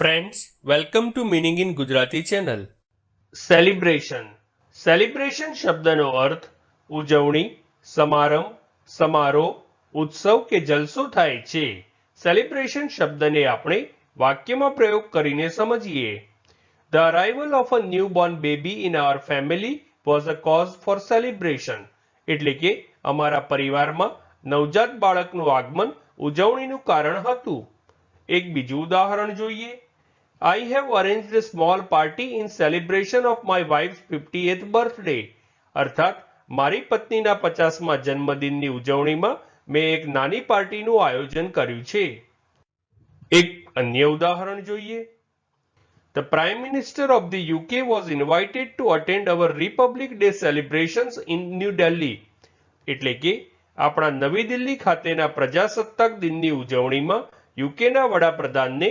Friends welcome to meaning in Gujarati channel celebration celebration શબ્દનો અર્થ ઉજવણી, સમારંભ, સમારોહ, ઉત્સવ કે જલસો થાય છે. સેલિબ્રેશન શબ્દને આપણે વાક્યમાં પ્રયોગ કરીને સમજીએ. The arrival of a new born baby in our family was a cause for celebration એટલે કે અમારા પરિવારમાં નવજાત બાળકનું આગમન ઉજવણીનું કારણ હતું. એક બીજું ઉદાહરણ જોઈએ. I have arranged a small party in celebration of my wife's fiftieth birthday. અર્થાત, મારી પત્નીના પચાસમાં જન્મદિનની ઉજવણીમાં મેં એક નાની પાર્ટીનું આયોજન કર્યું છે એક અન્ય ઉદાહરણ જોઈએ The Prime Minister of the UK was invited to attend our Republic Day celebrations in New Delhi. એટલે કે, આપણા નવી દિલ્હી ખાતેના પ્રજાસત્તાક દિનની ઉજવણીમાં યુકેના વડાપ્રધાનને